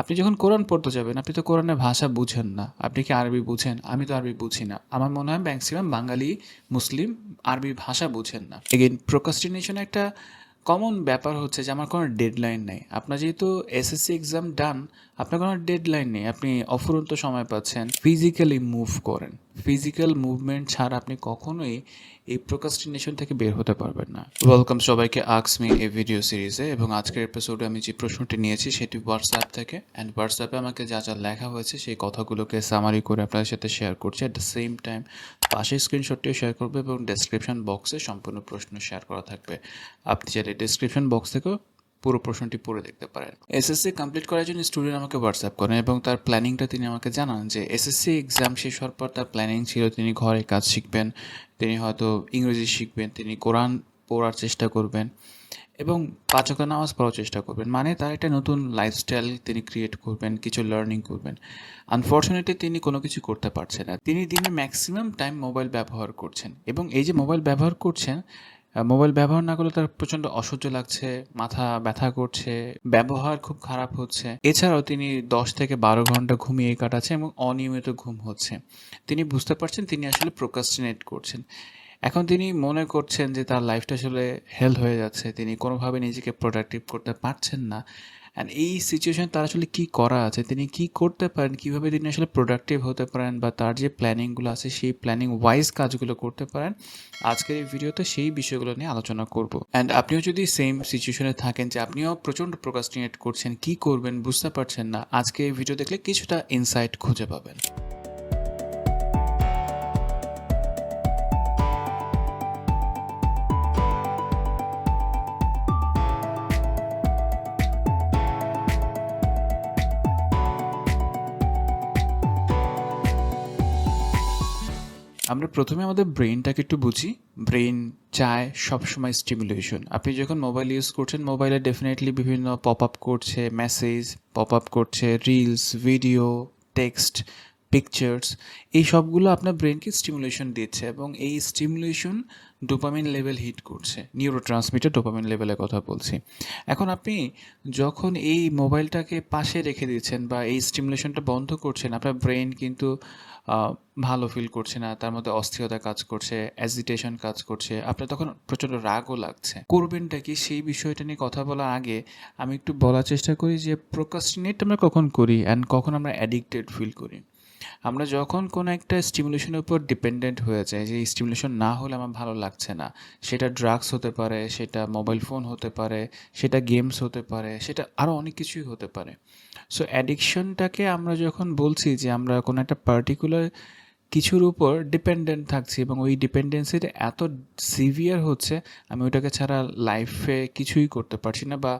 আপনি যখন কোরআন পড়তে যাবেন, আপনি তো কোরআনের ভাষা বুঝেন না। আপনি কি আরবি বুঝেন? আমি তো আরবি বুঝি না। আমার মনে হয় ম্যাক্সিমাম বাঙালি, মুসলিম আরবি ভাষা বুঝেন না। এগেন প্রোকাস্টিনেশন একটা কমন ব্যাপার হচ্ছে যে, আমার কোনো ডেডলাইন নেই। আপনার যেহেতু এসএসসি এক্সাম ডান আপনার কোনো ডেডলাইন নেই। আপনি অফুরন্ত সময় পাচ্ছেন ফিজিক্যালি মুভ করেন। ফিজিক্যাল মুভমেন্ট ছাড়া আপনি কখনোই এই প্রোকাস্টিনেশন থেকে বের হতে পারবেন না। ওয়েলকাম সবাইকে আক্স মি এই ভিডিও সিরিজে এবং আজকের এপিসোডে আমি যে প্রশ্নটি নিয়েছি সেটি হোয়াটসঅ্যাপ থেকে। অ্যান্ড হোয়াটসঅ্যাপে আমাকে যা যা লেখা হয়েছে সেই কথাগুলোকে সামারি করে আপনাদের সাথে শেয়ার করছি। অ্যাট দ্য সেম টাইম পাশে স্ক্রিনশটটিও শেয়ার করবে এবং ডেসক্রিপশন বক্সে সম্পূর্ণ প্রশ্ন শেয়ার করা থাকবে। আপনি চাইলে ডেসক্রিপশন বক্স থেকেও পুরো প্রশ্নটি পড়ে দেখতে পারেন। এসএসসি কমপ্লিট করার জন্য স্টুডেন্ট আমাকে হোয়াটসঅ্যাপ করেন এবং তার প্ল্যানিংটা তিনি আমাকে জানান যে এসএসসি এক্সাম শেষ হওয়ার পর তার প্ল্যানিং ছিল তিনি ঘরে কাজ শিখবেন, তিনি হয়তো ইংরেজি শিখবেন, তিনি কোরআন পড়ার চেষ্টা করবেন এবং পাঁচকা নামাজ পড়ার চেষ্টা করবেন। মানে তার একটা নতুন লাইফস্টাইল তিনি ক্রিয়েট করবেন, কিছু লার্নিং করবেন। আনফর্চুনেটলি তিনি কোনো কিছু করতে পারছেন না। তিনি দিনে ম্যাক্সিমাম টাইম মোবাইল ব্যবহার করছেন এবং এই যে মোবাইল ব্যবহার করছেন মোবাইল ব্যবহার না করলে তার প্রচণ্ড অসহ্য লাগছে, মাথা ব্যথা করছে, ব্যবহার খুব খারাপ হচ্ছে। এছাড়াও তিনি দশ থেকে বারো ঘণ্টা ঘুমিয়ে কাটাচ্ছে এবং অনিয়মিত ঘুম হচ্ছে। তিনি বুঝতে পারছেন তিনি আসলে প্রোকাস্টিনেট করছেন। এখন তিনি মনে করছেন যে তার লাইফটা আসলে হেল হয়ে যাচ্ছে। তিনি কোনোভাবে নিজেকে প্রোডাক্টিভ করতে পারছেন না। অ্যান্ড এই সিচুয়েশনে তার আসলে কী করা আছে? তিনি কি করতে পারেন? কীভাবে তিনি আসলে প্রোডাক্টিভ হতে পারেন? বা তার যে প্ল্যানিংগুলো আছে, সেই প্ল্যানিং ওয়াইজ কাজগুলো করতে পারেন? আজকের এই ভিডিওতে সেই বিষয়গুলো নিয়ে আলোচনা করব। অ্যান্ড আপনিও যদি সেম সিচুয়েশনে থাকেন যে আপনিও প্রচণ্ড প্রোকাস্টিনেট করছেন, কি করবেন বুঝতে পারছেন না আজকে এই ভিডিও দেখলে কিছুটা ইনসাইট খুঁজে পাবেন। আমরা প্রথমে আমাদের ব্রেনটাকে একটু বুঝি। ব্রেন চায় সবসময় স্টিমুলেশন আপনি যখন মোবাইল ইউজ করছেন মোবাইলে ডেফিনেটলি বিভিন্ন পপ আপ করছে মেসেজ পপ আপ করছে রিলস ভিডিও টেক্সট পিকচার্স এই সবগুলো আপনার ব্রেনকে স্টিমুলেশন দিচ্ছে এবং এই স্টিমুলেশন ডোপামিন লেভেল হিট করছে। নিউরো ট্রান্সমিটার ডোপামিন লেভেলের কথা বলছি। এখন আপনি যখন এই মোবাইলটাকে পাশে রেখে দিচ্ছেন বা এই স্টিমুলেশনটা বন্ধ করছেন, আপনার ব্রেন কিন্তু ভালো ফিল করছে না, তার মধ্যে অস্থিরতা কাজ করছে অ্যাজিটেশন কাজ করছে, আপনার তখন প্রচণ্ড রাগও লাগছে। করবেনটা কি? সেই বিষয়টা নিয়ে কথা বলার আগে আমি একটু বলার চেষ্টা করি যে প্রোকাস্টিনেট আমরা কখন করি অ্যান্ড কখন আমরা অ্যাডিক্টেড ফিল করি। আমরা যখন কোনো একটা স্টিমুলেশনের উপর ডিপেন্ডেন্ট হয়ে যায় যে স্টিমুলেশন না হলে আমার ভালো লাগছে না, সেটা ড্রাগস হতে পারে, সেটা মোবাইল ফোন হতে পারে, সেটা গেমস হতে পারে, সেটা আরও অনেক কিছুই হতে পারে। সো অ্যাডিকশনটাকে আমরা যখন বলছি যে আমরা কোনো একটা পার্টিকুলার কিছুর উপর ডিপেন্ডেন্ট থাকছি এবং ওই ডিপেন্ডেন্সিটা এত সিভিয়ার হচ্ছে, আমি ওইটাকে ছাড়া লাইফে কিছুই করতে পারছি না বা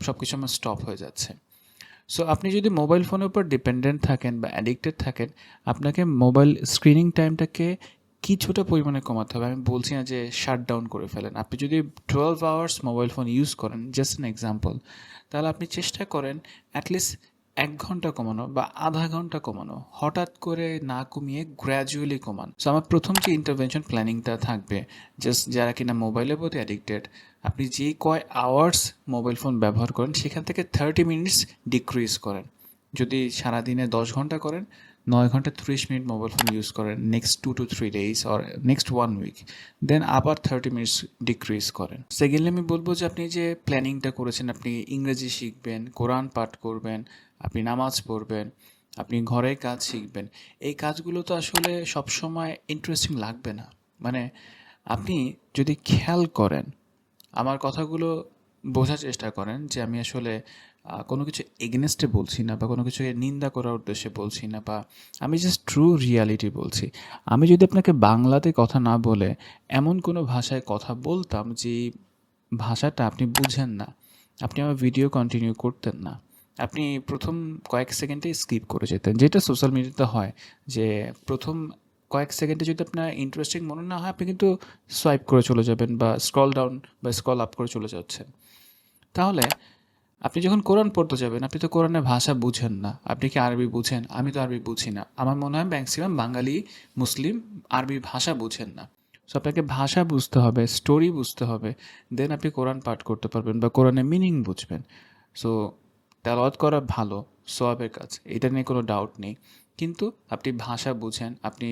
সব কিছু আমার স্টপ হয়ে যাচ্ছে। সো আপনি যদি মোবাইল ফোনের উপর ডিপেন্ডেন্ট থাকেন বা অ্যাডিক্টেড থাকেন, আপনাকে মোবাইল স্ক্রিনিং টাইমটাকে কিছুটা পরিমাণে কমাতে হবে। আমি বলছি না যে শাট ডাউন করে ফেলেন। আপনি যদি twelve hours mobile phone use করেন জাস্ট অ্যান এক্সাম্পল তাহলে আপনি চেষ্টা করেন অ্যাটলিস্ট এক ঘণ্টা কমানো বা আধা ঘণ্টা কমানো। হঠাৎ করে না কমিয়ে গ্র্যাজুয়ালি কমান। সো আমার প্রথম যে ইন্টারভেনশন প্ল্যানিংটা থাকবে জাস্ট যারা কিনা মোবাইলের প্রতি অ্যাডিক্টেড আপনি যে কয় আওয়ার্স মোবাইল ফোন ব্যবহার করেন, সেখান থেকে থার্টি মিনিটস ডিক্রিজ করেন। যদি সারাদিনে দশ ঘণ্টা করেন, নয় ঘণ্টা ত্রিশ মিনিট মোবাইল ফোন ইউজ করেন next two two three days or next one week then আবার থার্টি মিনিটস ডিক্রিজ করেন। সেকেন্ডলি আমি বলব যে আপনি যে প্ল্যানিংটা করেছেন, আপনি ইংরেজি শিখবেন, কোরআন পাঠ করবেন, আপনি নামাজ পড়বেন, আপনি ঘরে কাজ শিখবেন, এই কাজগুলো তো আসলে সবসময় ইন্টারেস্টিং লাগবে না। মানে আপনি যদি খেয়াল করেন আমার কথাগুলো বোঝার চেষ্টা করেন যে আমি আসলে কোনো কিছু এগেনস্টে বলছি না বা কোনো কিছুকে নিন্দা করার উদ্দেশ্যে বলছি না বা আমি জাস্ট ট্রু রিয়ালিটি বলছি। আমি যদি আপনাকে বাংলাতে কথা না বলে এমন কোনো ভাষায় কথা বলতাম যে ভাষাটা আপনি বুঝেন না, আপনি আমার ভিডিও কন্টিনিউ করতেন না। আপনি প্রথম কয়েক সেকেন্ডে স্কিপ করে যেতেন, যেটা সোশ্যাল মিডিয়াতে হয় যে প্রথম কয়েক সেকেন্ডে যদি আপনার ইন্টারেস্টিং মনে না হয়, আপনি কিন্তু সোয়াইপ করে চলে যাবেন বা স্ক্রল ডাউন বা স্ক্রল আপ করে চলে যাচ্ছেন। তাহলে আপনি যখন কোরআন পড়তে যাবেন, আপনি তো কোরআনের ভাষা বুঝেন না। আপনি কি আরবি বুঝেন? আমি তো আরবি বুঝি না। আমার মনে হয় ম্যাক্সিমাম বাঙালি, মুসলিম আরবি ভাষা বুঝেন না। সো আপনাকে ভাষা বুঝতে হবে স্টোরি বুঝতে হবে দেন আপনি কোরআন পাঠ করতে পারবেন বা কোরআনের মিনিং বুঝবেন। সো তেলাওয়াত করা ভালো, সোয়াবের কাজ, এটা নিয়ে কোনো ডাউট নেই। কিন্তু আপনি ভাষা বুঝেন, আপনি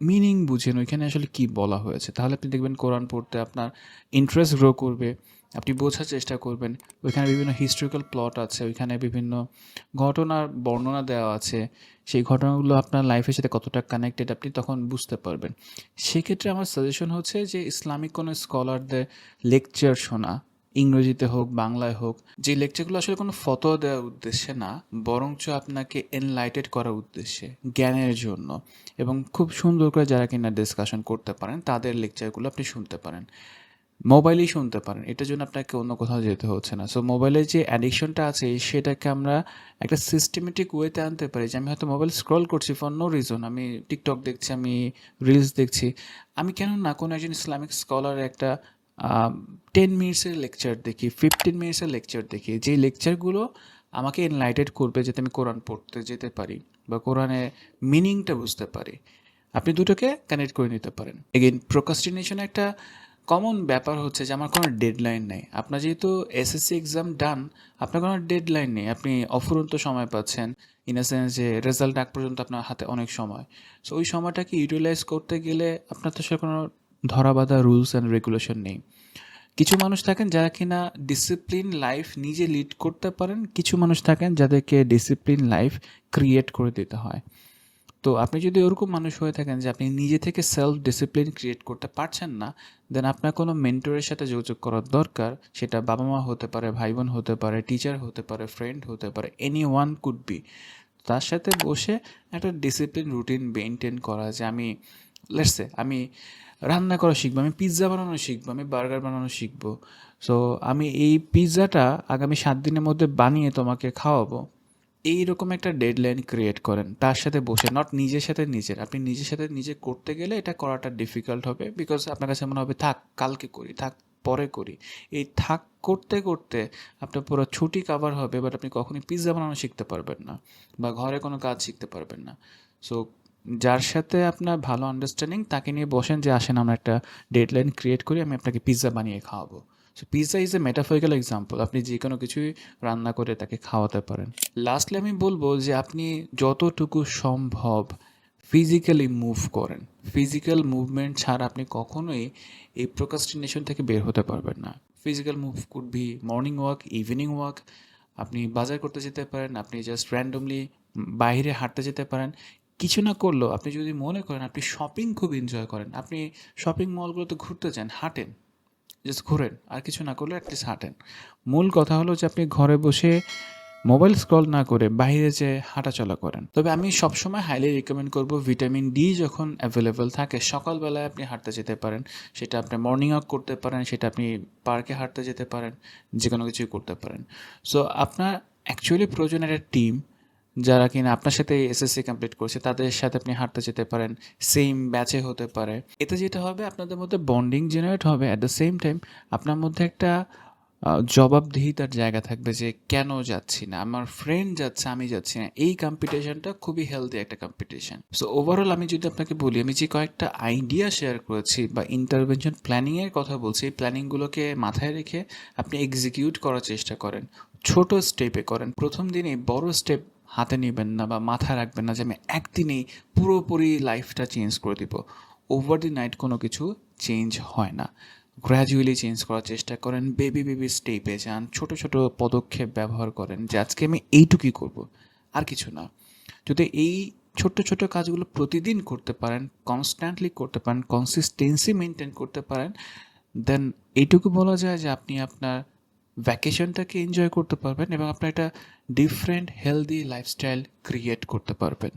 মিনিং বুঝেন, ওইখানে আসলে কি বলা হয়েছে। তাহলে আপনি দেখবেন কোরআন পড়তে আপনার ইন্টারেস্ট গ্রো করবে, আপনি বোঝার চেষ্টা করবেন। ওইখানে বিভিন্ন হিস্টোরিক্যাল প্লট আছে, ওইখানে বিভিন্ন ঘটনার বর্ণনা দেওয়া আছে। সেই ঘটনাগুলো আপনার লাইফের সাথে কতটা কানেক্টেড আপনি তখন বুঝতে পারবেন। সেক্ষেত্রে আমার সাজেশন হচ্ছে যে ইসলামিক কোনো স্কলারদের লেকচার শোনা। ইংরেজিতে হোক, বাংলায় হোক, যে লেকচারগুলো আসলে কোনো ফতোয়া দেওয়ার উদ্দেশ্যে না, বরঞ্চ আপনাকে এনলাইটেড করার উদ্দেশ্যে, জ্ঞানের জন্য। এবং খুব সুন্দর করে যারা কিনা ডিসকাশন করতে পারেন, তাদের লেকচারগুলো আপনি শুনতে পারেন। মোবাইলেই শুনতে পারেন, এটার জন্য আপনাকে অন্য কোথাও যেতে হচ্ছে না। সো মোবাইলের যে অ্যাডিকশনটা আছে, সেটাকে আমরা একটা সিস্টেমেটিক ওয়েতে আনতে পারি যে, আমি হয়তো মোবাইল স্ক্রল করছি ফর নো রিজন আমি টিকটক দেখছি, আমি রিলস দেখছি। আমি কেন না কোনো একজন ইসলামিক স্কলার একটা টেন মিনিটসের লেকচার দেখি ফিফটিন মিনিটসের লেকচার দেখি। যেই লেকচারগুলো আমাকে এনলাইটেড করবে যাতে আমি কোরআন পড়তে যেতে পারি বা কোরআনের মিনিংটা বুঝতে পারি। আপনি দুটোকে কানেক্ট করে নিতে পারেন। এগেইন প্রোকাস্টিনেশন একটা কমন ব্যাপার হচ্ছে যে আমার কোনো ডেডলাইন নেই। আপনার যেহেতু এসএসসি এক্সাম ডান আপনার কোনো ডেডলাইন নেই। আপনি অফুরন্ত সময় পাচ্ছেন ইন আ সেন্স যে রেজাল্ট আগ পর্যন্ত আপনার হাতে অনেক সময়। সো ওই সময়টাকে ইউটিলাইজ করতে গেলে আপনার তো সে কোনো ধরাবাধা রুলস অ্যান্ড রেগুলেশন নেই। কিছু মানুষ থাকেন যারা কিনা ডিসিপ্লিন লাইফ নিজে লিড করতে পারেন, কিছু মানুষ থাকেন যাদেরকে ডিসিপ্লিন লাইফ ক্রিয়েট করে দিতে হয়। তো আপনি যদি ওরকম মানুষ হয়ে থাকেন যে আপনি নিজে থেকে সেলফ ডিসিপ্লিন ক্রিয়েট করতে পারছেন না দেন আপনার কোনো মেন্টরের সাথে যোগাযোগ করার দরকার, সেটা বাবা মা হতে পারে ভাই বোন হতে পারে টিচার হতে পারে ফ্রেন্ড হতে পারে এনি ওয়ান কুড বি তার সাথে বসে একটা ডিসিপ্লিন রুটিন মেনটেন করা যে আমি লেটসে আমি রান্না করা শিখব, আমি পিৎজা বানানো শিখব, আমি বার্গার বানানো শিখব। সো আমি এই পিৎজাটা আগামী সাত দিনের মধ্যে বানিয়ে তোমাকে খাওয়াবো। এইরকম একটা ডেডলাইন ক্রিয়েট করেন, তার সাথে বসে নট নিজের সাথে নিজের। আপনি নিজের সাথে নিজে করতে গেলে এটা করাটা ডিফিকাল্ট হবে বিকজ আপনার কাছে মনে হবে, থাক, কালকে করি, থাক, পরে করি। এই থাক করতে করতে আপনার পুরো ছুটি কাভার হবে বাট আপনি কখনই পিৎজা বানানো শিখতে পারবেন না বা ঘরে কোনো কাজ শিখতে পারবেন না। সো যার সাথে আপনার ভালো আন্ডারস্ট্যান্ডিং তাকে নিয়ে বসেন যে, আসেন, আমরা একটা ডেডলাইন ক্রিয়েট করি, আমি আপনাকে পিৎজা বানিয়ে খাওয়াবো। So pizza is a metaphorical example আপনি যে কোনো কিছুই রান্না করে তাকে খাওয়াতে পারেন। লাস্টলি আমি বলব যে, আপনি যতটুকু সম্ভব ফিজিক্যালি মুভ করেন। ফিজিক্যাল মুভমেন্ট ছাড়া আপনি কখনোই এই প্রোকাস্টিনেশন থেকে বের হতে পারবেন না। Physical move could be morning walk evening walk আপনি বাজার করতে যেতে পারেন, আপনি জাস্ট র্যান্ডমলি বাইরে হাঁটতে যেতে পারেন। কিছু না করলেও আপনি যদি মনে করেন আপনি শপিং খুব এনজয় করেন, আপনি শপিং মলগুলোতে ঘুরতে যান, হাঁটেন জাস্ট ঘোরেন, আর কিছু না করলে অ্যাটলিস্ট হাঁটেন। মূল কথা হলো যে আপনি ঘরে বসে মোবাইল স্ক্রল না করে বাইরে যে হাঁটাচলা করেন। তবে আমি সবসময় হাইলি রিকমেন্ড করব ভিটামিন ডি যখন অ্যাভেলেবেল থাকে, সকালবেলায় আপনি হাঁটতে যেতে পারেন, সেটা আপনি মর্নিং ওয়াক করতে পারেন, সেটা আপনি পার্কে হাঁটতে যেতে পারেন যে কোনো কিছুই করতে পারেন। সো আপনার অ্যাকচুয়ালি প্রয়োজন একটা টিম যারা কিনা আপনার সাথে এসএসসি কমপ্লিট করছে, তাদের সাথে আপনি হাঁটতে যেতে পারেন সেম ব্যাচে হতে পারে। এতে যেটা হবে, আপনাদের মধ্যে বন্ডিং জেনারেট হবে। অ্যাট দ্য সেম টাইম আপনার মধ্যে একটা জবাবদিহিতার জায়গা থাকবে যে কেন যাচ্ছি না, আমার ফ্রেন্ড যাচ্ছে, আমি যাচ্ছি না। এই কম্পিটিশনটা খুবই হেলদি একটা কম্পিটিশন সো ওভারঅল আমি যদি আপনাকে বলি, আমি যে কয়েকটা আইডিয়া শেয়ার করেছি বা ইন্টারভেনশন প্ল্যানিংয়ের কথা বলছি, এই প্ল্যানিংগুলোকে মাথায় রেখে আপনি এক্সিকিউট করার চেষ্টা করেন। ছোট স্টেপে করেন। প্রথম দিনে বড় স্টেপ হাতে নেবেন না বা মাথায় রাখবেন না যে আমি একদিনেই পুরোপুরি লাইফটা চেঞ্জ করে দিব। ওভার দি নাইট কোনো কিছু চেঞ্জ হয় না। গ্র্যাজুয়ালি চেঞ্জ করার চেষ্টা করেন বেবি বেবি স্টেপে যান, ছোট ছোট পদক্ষেপ ব্যবহার করেন যে আজকে আমি এইটুকুই করব, আর কিছু না। যদি এই ছোট্ট ছোট কাজগুলো প্রতিদিন করতে পারেন কনস্ট্যান্টলি করতে পারেন কনসিস্টেন্সি মেনটেন করতে পারেন দেন এইটুকু বলা যায় যে আপনি আপনার ভ্যাকেশনটাকে এনজয় করতে পারবেন এবং আপনার একটা ডিফারেন্ট হেলদি লাইফস্টাইল ক্রিয়েট করতে পারবেন।